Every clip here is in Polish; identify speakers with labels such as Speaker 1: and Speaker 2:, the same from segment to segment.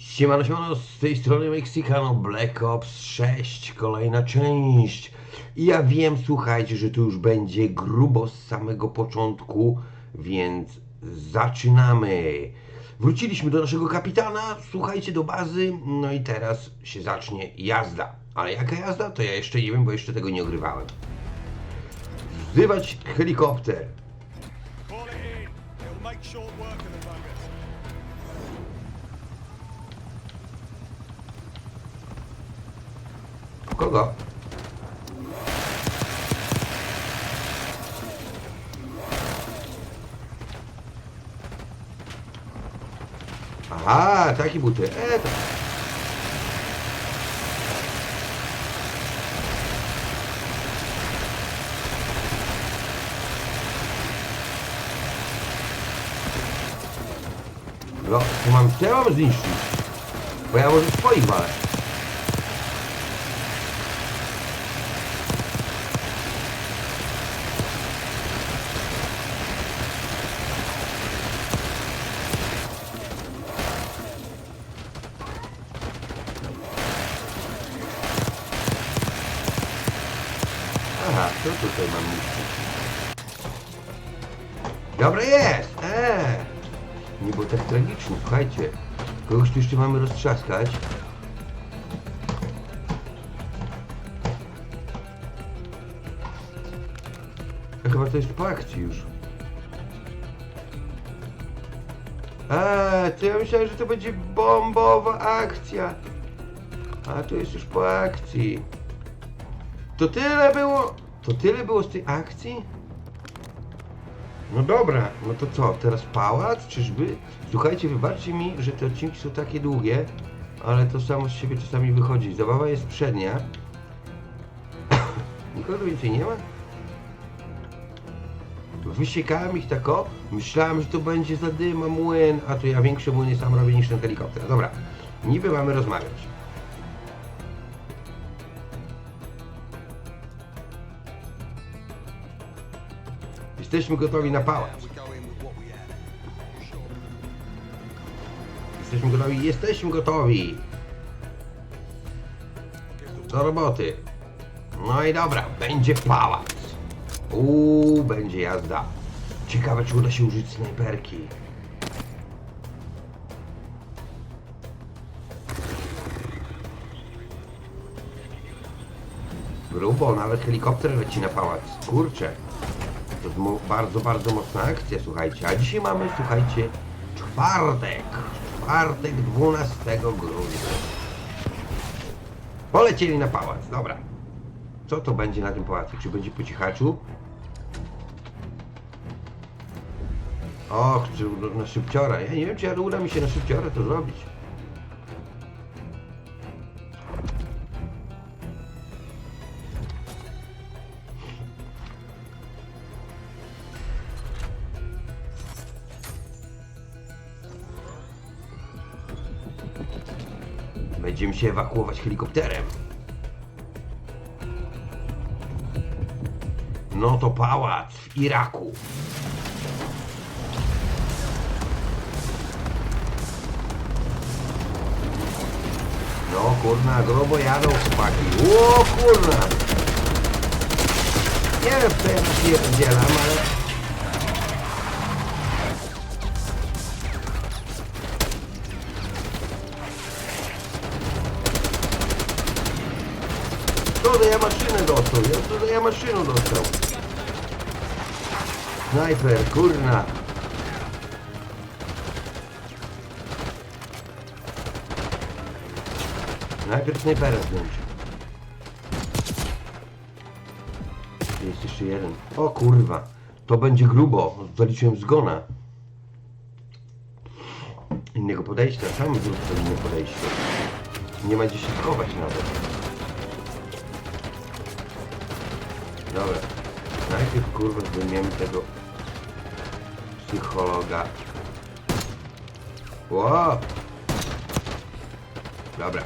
Speaker 1: Siemano, siemano, z tej strony Mexicano Black Ops 6, kolejna część. I ja wiem, słuchajcie, że to już będzie grubo z samego początku, więc zaczynamy. Wróciliśmy do naszego kapitana, słuchajcie, do bazy, no i teraz się zacznie jazda. Ale jaka jazda? To ja jeszcze nie wiem, bo jeszcze tego nie ogrywałem. Wzywać helikopter.
Speaker 2: Call it in. It'll make short work of
Speaker 1: Kogo? Aha, taki buty. E, to... No, mam, co ja mam zniszczyć? Bo ja może swoich walę. Aha, co tutaj mam niszczyć? Dobra jest! Eee! Nie było tak tragicznie, słuchajcie. Kogoś tu jeszcze mamy roztrzaskać. A chyba to jest po akcji już. Eee, to ja myślałem, że to będzie bombowa akcja. A to jest już po akcji. To tyle było. To tyle było z tej akcji? No dobra, no to co, teraz pałac, czyżby? Słuchajcie, wybaczcie mi, że te odcinki są takie długie, ale to samo z siebie czasami wychodzi. Zabawa jest przednia. Nikogo więcej nie ma? Wysiekałem ich tak o, myślałem, że to będzie zadyma młyn, a to ja większe młyny sam robię niż ten helikopter. Dobra, niby mamy rozmawiać. Jesteśmy gotowi na pałac. Jesteśmy gotowi, jesteśmy gotowi. Do roboty. No i dobra, będzie pałac. Uuu, będzie jazda. Ciekawe, czy uda się użyć snajperki. Grubo, nawet helikopter leci na pałac. Kurczę. To jest bardzo, bardzo mocna akcja, słuchajcie. A dzisiaj mamy, słuchajcie, czwartek. Czwartek 12 grudnia. Polecieli na pałac, dobra. Co to będzie na tym pałacu? Czy będzie po cichaczu? Och, czy na szybciora. Ja nie wiem, czy uda mi się na szybciora to zrobić. Będziemy się ewakuować helikopterem. No to pałac w Iraku. No kurna, grubo jadą chłopaki. O kurna! Nie wiem, co ja napierdzielam, ale... To ja maszynę dostał? Ja to ja maszynę dostał? Snajper, kurna. Najpierw snajpera zdjąć. Jest jeszcze jeden. O kurwa. To będzie grubo. Zaliczyłem zgona. Innego podejścia. Sam zrób to inne podejście. Nie ma gdzie się schować nawet. Dobra. Najpierw kurwa zdejmiemy tego psychologa. Ło! Dobra.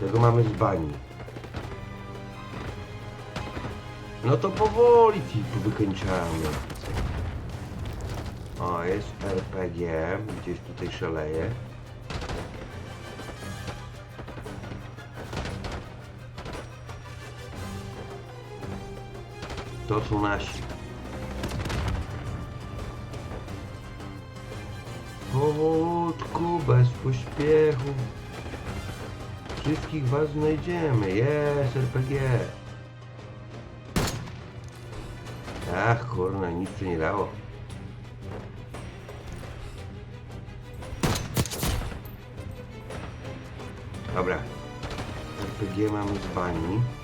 Speaker 1: Tego mamy z bani. No to powoli ci wykończamy. O, jest RPG, gdzieś tutaj szaleje. To są nasi. Powolutku, bez pośpiechu. Wszystkich was znajdziemy. Jest RPG. Ach, kurna, nic tu nie dało. Dobra. RPG mamy z bani.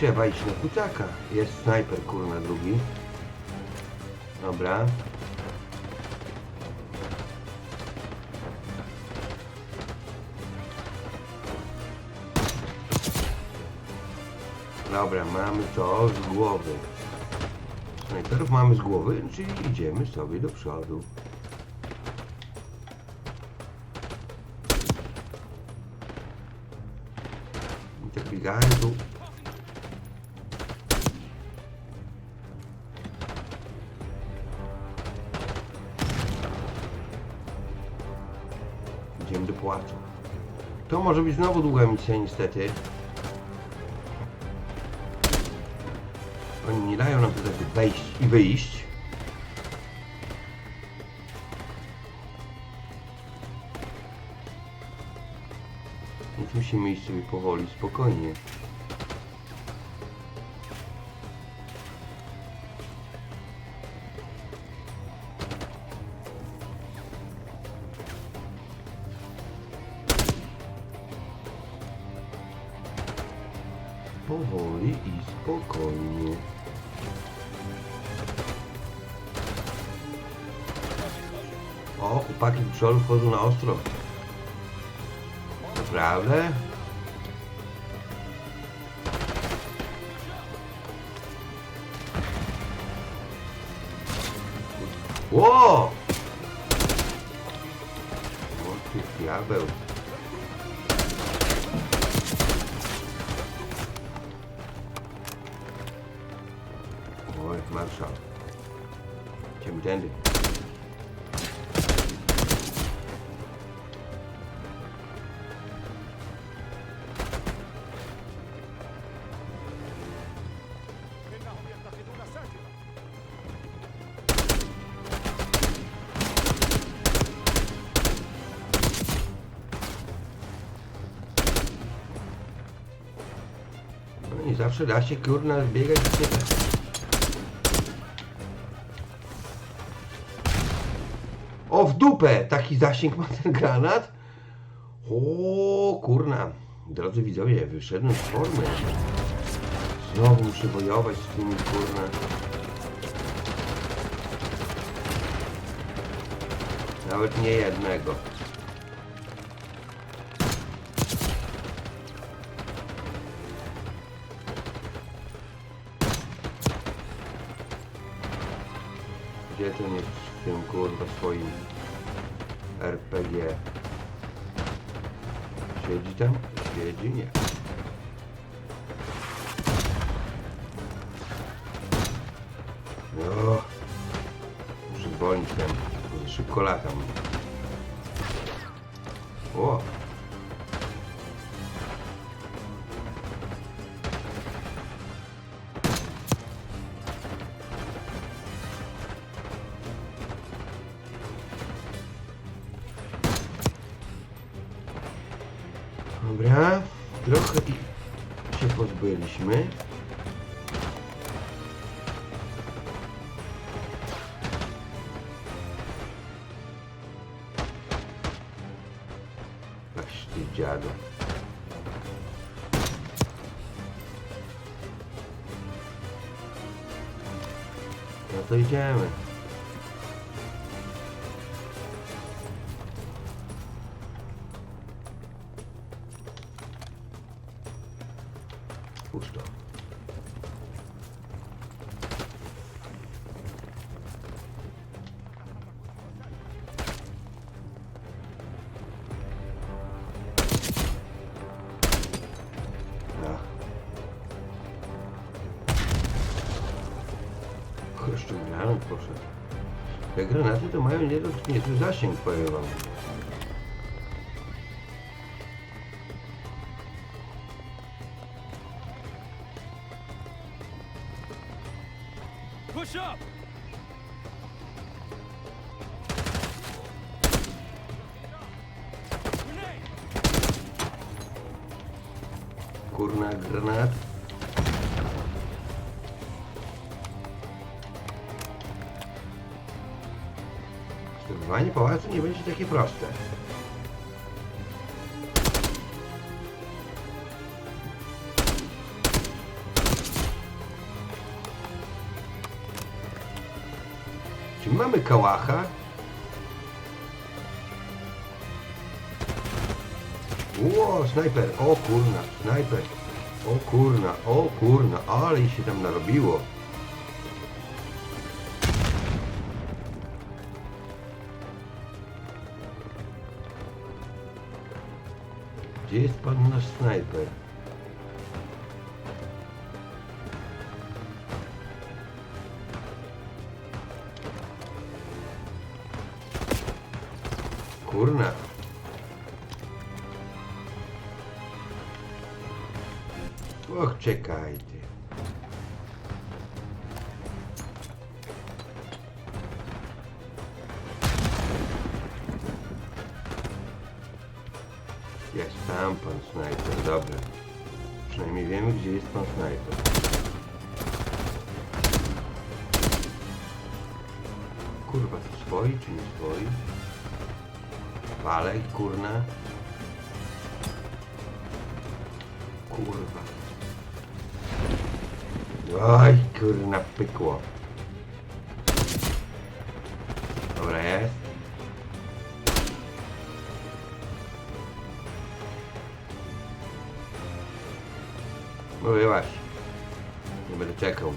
Speaker 1: Trzeba iść na kucaka. Jest snajper, kurna, drugi. Dobra. Dobra, mamy to z głowy. Snajperów mamy z głowy, czyli idziemy sobie do przodu. I tak biegają tu. To może być znowu długa misja niestety. Oni nie dają nam tutaj wejść i wyjść. Więc musimy iść sobie powoli, spokojnie. Powoli i spokojnie. O, chłopaki przodu wchodzą na ostro. Naprawdę?
Speaker 2: shot. Can we
Speaker 1: end it? zawsze da się kurna biegać w O, w dupę! Taki zasięg ma ten granat? O, kurna. Drodzy widzowie, wyszedłem z formy. Znowu muszę wojować z tymi kurna. Nawet nie jednego. Gdzie ten jest tym kurwa swoim RPG? Siedzi tam? Siedzi? Nie. No. Muszę zwolnić tam, szybko latam. O! No to idziemy. To mają nie niezły zasięg, powiem wam.
Speaker 2: Push
Speaker 1: takie proste. Czy mamy kałacha? Ło, snajper, o kurna, snajper. O kurna, o kurna, ale się tam narobiło. Gdzie jest pan nasz snajper? Kurna. Och, czekajcie. Gdzie jest pan snajper. Kurwa, to swoi czy nie swoi? Walej, kurna. Kurwa. Oj, kurna, pykło. Mówię właśnie. Nie będę czekał.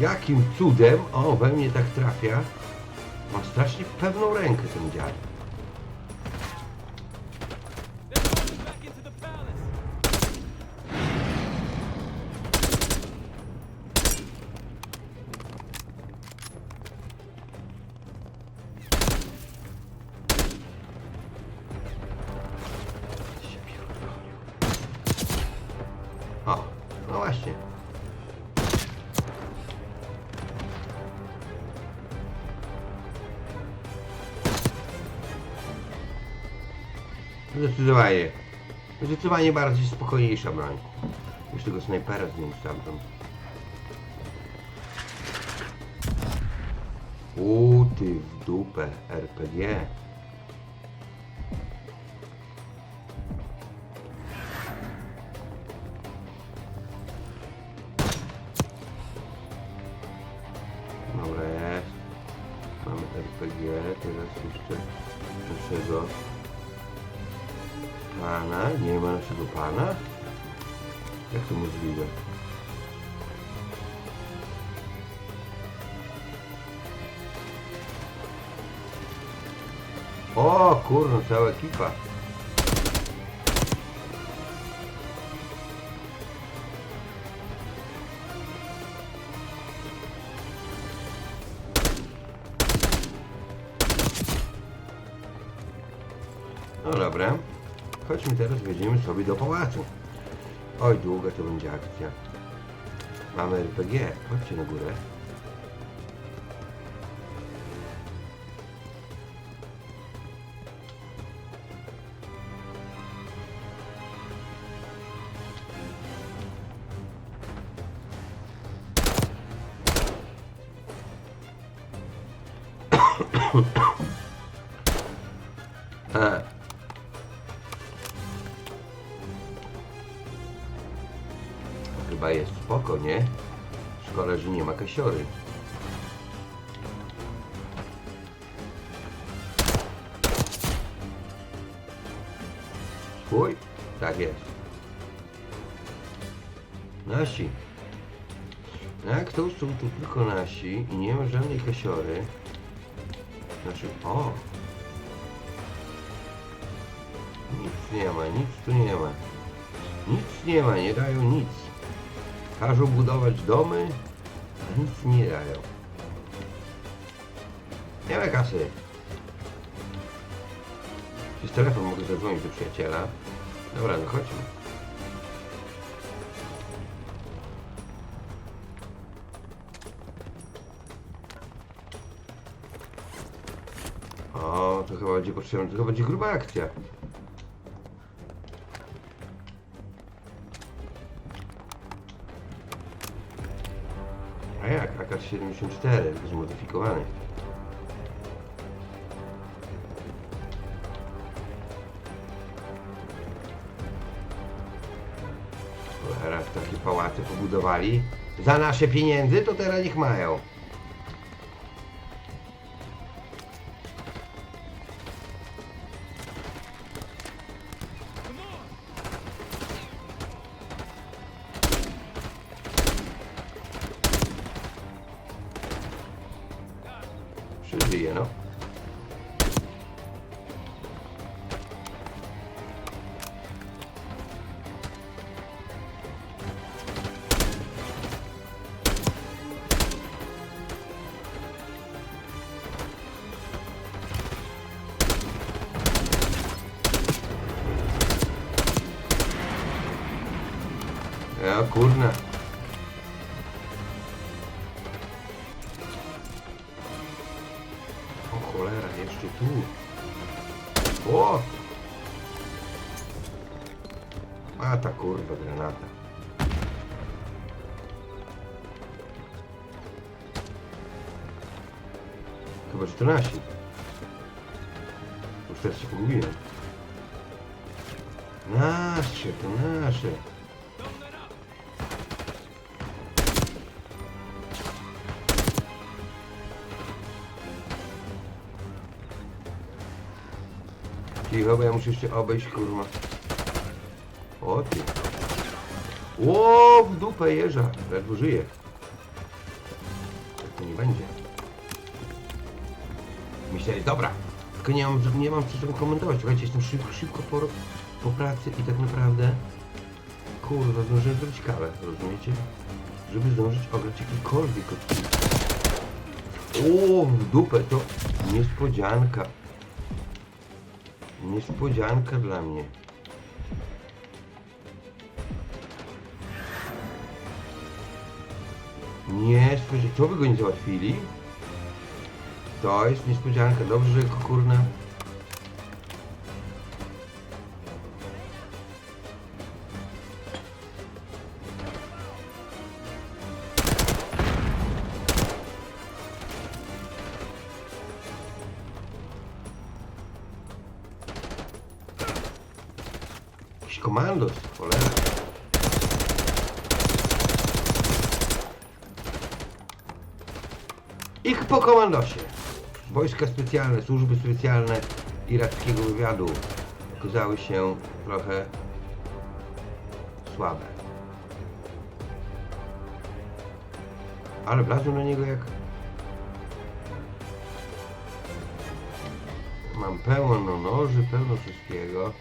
Speaker 1: Jakim cudem, o, we mnie tak trafia, ma strasznie pewną rękę ten dziad. 15. Zdecydowanie. Zdecydowanie bardziej spokojniejsza broń. Już tego snajpera z nim stamtąd. Uuu, ty w dupę, RPG. RPG, teraz jeszcze naszego pana. Nie ma naszego pana? Jak to możliwe? O kurno, cała ekipa. Chodźmy teraz, wejdziemy sobie do pałacu. Oj, długa to będzie akcja. Mamy RPG. Chodźcie na górę. Kasiory. Swój? Tak jest. Nasi. Jak to są tu tylko nasi i nie ma żadnej kasiory. Znaczy, o! Nic nie ma, nic tu nie ma. Nic nie ma, nie dają nic. Każą budować domy, nic nie dają. Nie ma kasy. Przez telefon mogę zadzwonić do przyjaciela. Dobra, no chodźmy. O, to chyba będzie potrzebne, to chyba będzie gruba akcja. 74 zmodyfikowanych. Cholera, takie pałace pobudowali. Za nasze pieniędzy to teraz ich mają. Przeżyje, no. Kurna. O! A ta kurwa granata. Chyba, że to nasi. Już teraz się pogubiłem. Nasze, to nasze. Cicho, bo ja muszę jeszcze obejść, kurwa. O ty. Ło, w dupę jeża. Ledwo żyje. Tak to nie będzie. Myślę, dobra. Tylko nie mam, nie mam tam komentować. Słuchajcie, jestem szybko, szybko po, po pracy i tak naprawdę... Kurwa, zdążyłem zrobić kawę, rozumiecie? Żeby zdążyć ograć jakikolwiek odcinek. O, w dupę, to niespodzianka. Niespodzianka dla mnie. Nie, spojrzeć, co wy go nie załatwili? To jest niespodzianka, dobrze, że kurna. Komandos, cholera. Ich po komandosie. Wojska specjalne, służby specjalne irackiego wywiadu okazały się trochę słabe. Ale wlazłem na niego jak... Mam pełno noży, pełno wszystkiego.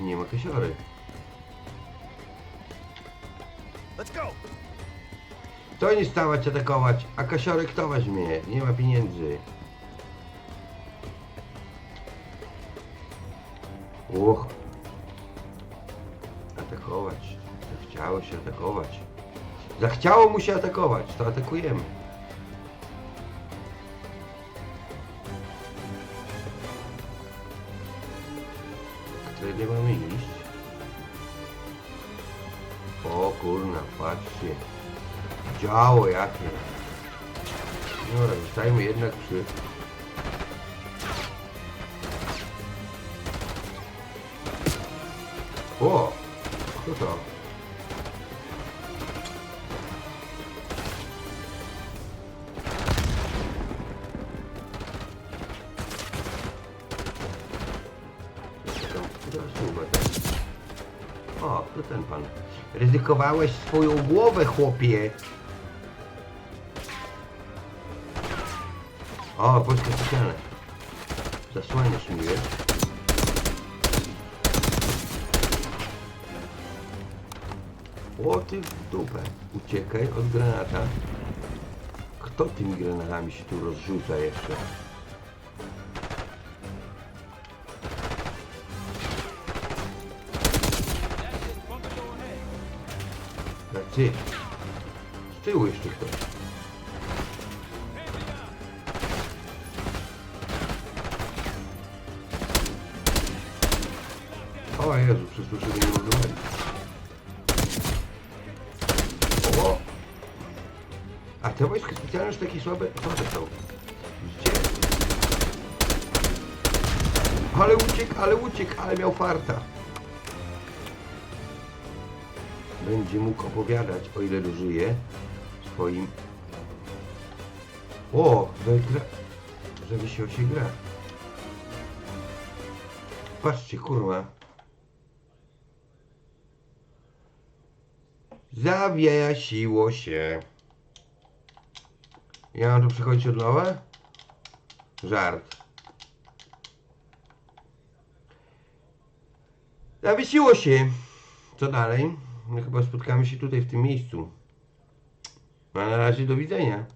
Speaker 1: Nie ma
Speaker 2: go.
Speaker 1: To nie stawać atakować, a kasiory kto weźmie? Nie ma pieniędzy. Uch. Atakować. Zachciało się atakować. Zachciało mu się atakować, to atakujemy. Mamy iść? O kurna, patrzcie. Działo jakie. Dobra, zostajmy jednak przy... O! Ryzykowałeś swoją głowę, chłopie. O, wojsko specjalne. Zasłaniasz wiesz? O ty w dupę. Uciekaj od granata. Kto tymi granatami się tu rozrzuca jeszcze? Ty. Z tyłu jeszcze ktoś. O Jezu, przez to sobie nie walić. O! A te wojska specjalne już takie słabe, słabe są. Widzicie? Ale uciekł, ale uciekł, ale miał farta. Będzie mógł opowiadać, o ile dożyje, swoim... O, gra... Żeby się się gra. Patrzcie, kurwa. Zawiesiło się. Ja mam tu przychodzić od nowa? Żart. Zawiesiło się. Co dalej? No chyba spotkamy się tutaj w tym miejscu. A na razie do widzenia.